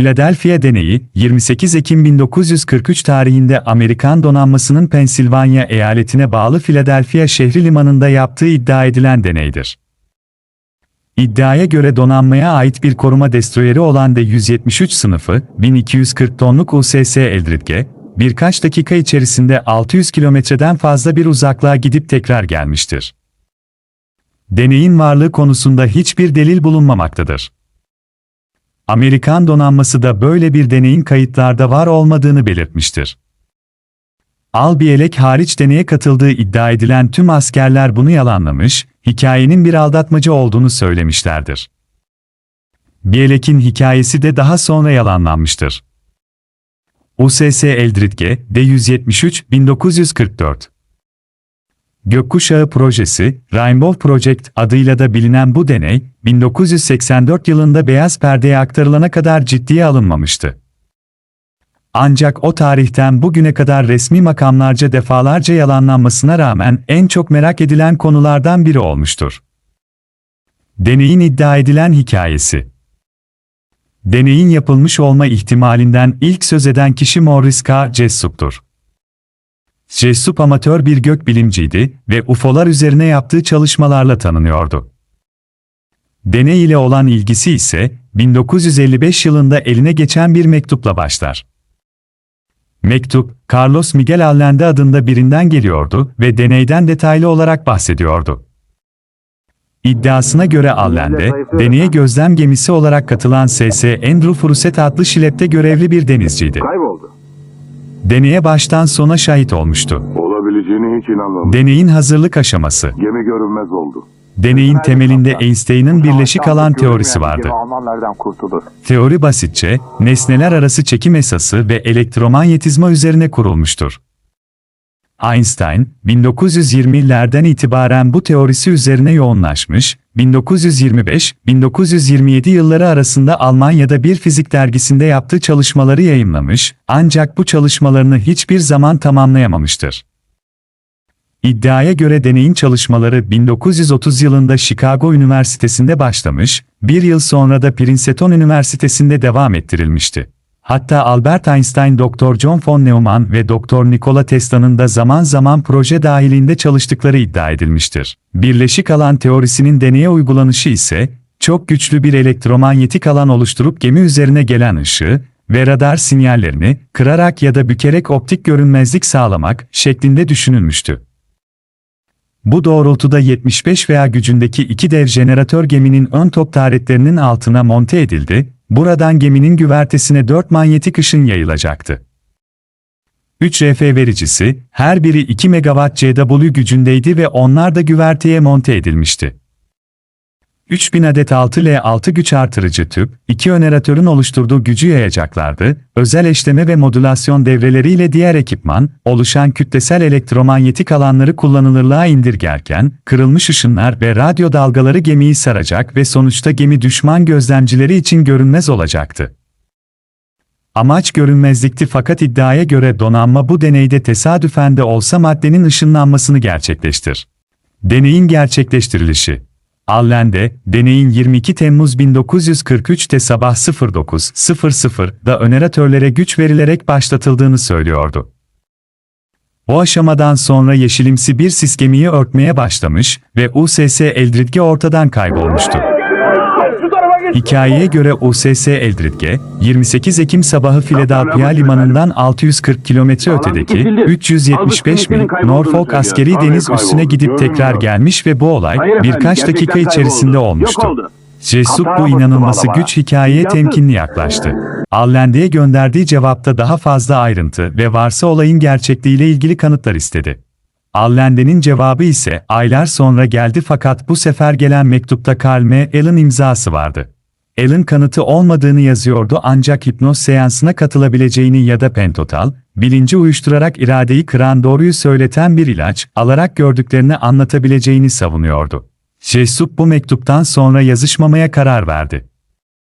Philadelphia deneyi, 28 Ekim 1943 tarihinde Amerikan donanmasının Pensilvanya eyaletine bağlı Philadelphia şehri limanında yaptığı iddia edilen deneydir. İddiaya göre donanmaya ait bir koruma destroyeri olan D-173 sınıfı, 1240 tonluk USS Eldridge, birkaç dakika içerisinde 600 kilometreden fazla bir uzaklığa gidip tekrar gelmiştir. Deneyin varlığı konusunda hiçbir delil bulunmamaktadır. Amerikan donanması da böyle bir deneyin kayıtlarda var olmadığını belirtmiştir. Albiyelek hariç deneye katıldığı iddia edilen tüm askerler bunu yalanlamış, hikayenin bir aldatmaca olduğunu söylemişlerdir. Bielek'in hikayesi de daha sonra yalanlanmıştır. USS Eldridge, D-173, 1944 Gökkuşağı Projesi, Rainbow Project adıyla da bilinen bu deney, 1984 yılında beyaz perdeye aktarılana kadar ciddiye alınmamıştı. Ancak o tarihten bugüne kadar resmi makamlarca defalarca yalanlanmasına rağmen en çok merak edilen konulardan biri olmuştur. Deneyin iddia edilen hikayesi Deneyin yapılmış olma ihtimalinden ilk söz eden kişi Morris K. Jessup'tur. Jessup amatör bir gökbilimciydi ve UFO'lar üzerine yaptığı çalışmalarla tanınıyordu. Deney ile olan ilgisi ise 1955 yılında eline geçen bir mektupla başlar. Mektup, Carlos Miguel Allende adında birinden geliyordu ve deneyden detaylı olarak bahsediyordu. İddiasına göre Allende, deneye gözlem gemisi olarak katılan SS Andrew Fruset adlı şilepte görevli bir denizciydi. Kayboldu. Deneye baştan sona şahit olmuştu. Olabileceğine hiç inanmadım. Deneyin hazırlık aşaması. Gemi görünmez oldu. Deneyin temelinde Einstein'ın birleşik alan teorisi vardı. Almanlardan kurtulur. Teori basitçe, nesneler arası çekim esası ve elektromanyetizma üzerine kurulmuştur. Einstein, 1920'lerden itibaren bu teorisi üzerine yoğunlaşmış, 1925-1927 yılları arasında Almanya'da bir fizik dergisinde yaptığı çalışmaları yayımlamış, ancak bu çalışmalarını hiçbir zaman tamamlayamamıştır. İddiaya göre deneyin çalışmaları 1930 yılında Chicago Üniversitesi'nde başlamış, bir yıl sonra da Princeton Üniversitesi'nde devam ettirilmişti. Hatta Albert Einstein, Dr. John von Neumann ve Dr. Nikola Tesla'nın da zaman zaman proje dahilinde çalıştıkları iddia edilmiştir. Birleşik alan teorisinin deneye uygulanışı ise, çok güçlü bir elektromanyetik alan oluşturup gemi üzerine gelen ışığı ve radar sinyallerini kırarak ya da bükerek optik görünmezlik sağlamak şeklinde düşünülmüştü. Bu doğrultuda 75 veya gücündeki iki dev jeneratör geminin ön top taretlerinin altına monte edildi, buradan geminin güvertesine 4 manyetik ışın yayılacaktı. 3 RF vericisi, her biri 2 MW CW gücündeydi ve onlar da güverteye monte edilmişti. 3000 adet 6L6 güç artırıcı tüp, iki jeneratörün oluşturduğu gücü yayacaklardı, özel eşleme ve modülasyon devreleriyle diğer ekipman, oluşan kütlesel elektromanyetik alanları kullanılırlığa indirgerken, kırılmış ışınlar ve radyo dalgaları gemiyi saracak ve sonuçta gemi düşman gözlemcileri için görünmez olacaktı. Amaç görünmezlikti fakat iddiaya göre donanma bu deneyde tesadüfen de olsa maddenin ışınlanmasını gerçekleştir. Deneyin gerçekleştirilişi Allende, deneyin 22 Temmuz 1943'te sabah 09.00'da öneratörlere güç verilerek başlatıldığını söylüyordu. O aşamadan sonra yeşilimsi bir sis gemiyi örtmeye başlamış ve USS Eldridge ortadan kaybolmuştu. Hikayeye göre USS Eldridge, 28 Ekim sabahı Philadelphia limanından 640 kilometre ötedeki 375 mil Norfolk askeri deniz üssüne gidip tekrar gelmiş ve bu olay birkaç dakika içerisinde olmuştu. Jesup bu inanılması güç hikayeye temkinli yaklaştı. Allende'ye gönderdiği cevapta daha fazla ayrıntı ve varsa olayın gerçekliğiyle ilgili kanıtlar istedi. Allende'nin cevabı ise aylar sonra geldi fakat bu sefer gelen mektupta Carl M. Allen imzası vardı. Allen kanıtı olmadığını yazıyordu ancak hipnoz seansına katılabileceğini ya da pentotal, bilinci uyuşturarak iradeyi kıran doğruyu söyleten bir ilaç alarak gördüklerini anlatabileceğini savunuyordu. Jesup bu mektuptan sonra yazışmamaya karar verdi.